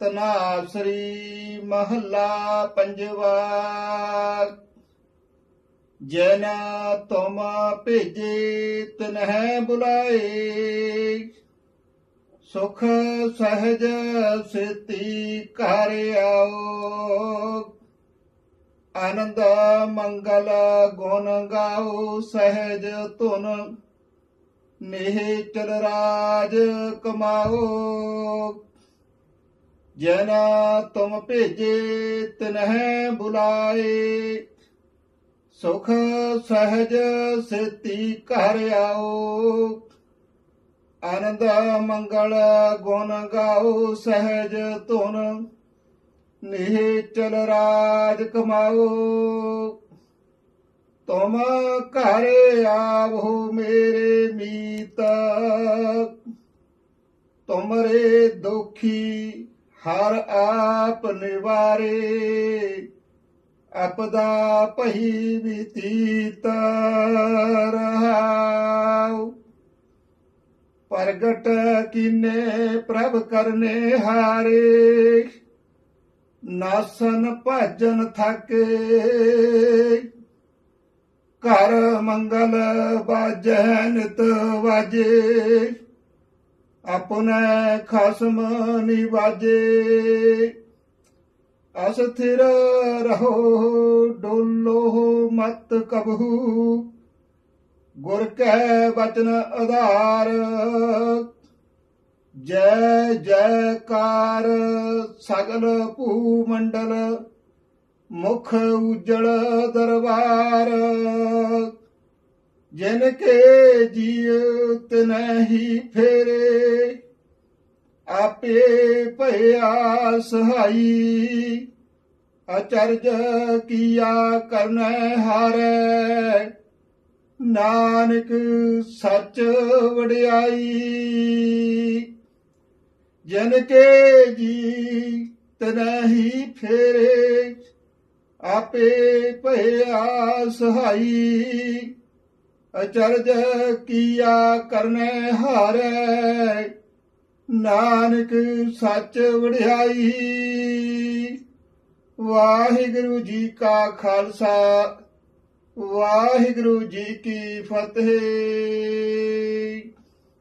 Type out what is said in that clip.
ਤਨਾਸਰੀ ਮਹੱਲਾ ਪੰਜਵਾ। ਜਨ ਤੁਮ ਭੇਜੇ, ਤਨਹਿ ਬੁਲਾਏ। ਸੁਖ ਸਹਜ ਸਿਤੀ ਘਰ ਆਓ। ਆਨੰਦ ਮੰਗਲ ਗੁਣ ਗਾਓ, ਸਹਿਜ ਤੁਨ ਨੇਹ ਰਾਜ ਕਮਾਓ। ਜੈਨਾ ਤੁਮ ਭੇਜੇ ਤਨਹਿ ਬੁਲਾਏ। ਸੁਖ ਸਹਜ ਸੇਤੀ ਘਰ ਆਓ। ਆਨੰਦ ਮੰਗਲ ਗੁਣ ਗਾਓ ਸਹਿਜ ਧੁਨ। ਨਿਹ ਚਲ ਰਾਜ ਕਮਾਓ। ਤੁਮ ਘਰ ਆਵੋ ਮੇਰੇ ਮੀਤ। ਤੁਮਰੇ ਦੁਖੀ ਹਰ ਆਪ ਨਿਵਾਰੇ, ਆਪਦਾ ਪਹੀ ਬੀਤੀਤ ਰਹਾਉ। ਪ੍ਰਗਟ ਕੀਨੇ ਪ੍ਰਭ ਕਰਨੇ ਹਾਰੇ, ਨਾਸਨ ਭਜਨ ਥਕੇ। ਘਰ ਮੰਗਲ ਬਾਜੈ ਨਿਤ ਵਾਜੇ। ਆਪਣੇ ਖਸਮ ਨਿਵਾਜੇ, ਅਸਥਿਰ ਰਹੋ, ਡੋਲੋ ਮਤ ਕਬਹੂ। ਗੁਰ ਕੈ ਬਚਨ ਆਧਾਰ, ਜੈ ਜੈਕਾਰ ਸਗਲ ਭੂ ਮੰਡਲ ਮੁਖ ਉਜੜ ਦਰਬਾਰ। ਜਿਨ ਕੇ ਜੀਉ ਤਨਹੀ ਫੇਰੇ, ਆਪੇ ਭਇਆ ਸਹਾਈ। ਅਚਰਜ ਕੀਆ ਕਰਨ ਹਾਰੈ, ਨਾਨਕ ਸੱਚ ਵਡਿਆਈ। ਜਨ ਕੇ ਜੀ ਤਨਹੀ ਫੇਰੇ, ਆਪੇ ਭਇਆ ਸਹਾਈ। ਅਚਰਜ ਕੀਆ ਕਰਨੈ ਹਾਰੈ, ਨਾਨਕ ਸੱਚ ਵਡਿਆਈ। ਵਾਹਿਗੁਰੂ ਜੀ ਕਾ ਖਾਲਸਾ, ਵਾਹਿਗੁਰੂ ਜੀ ਕੀ ਫਤਿਹ।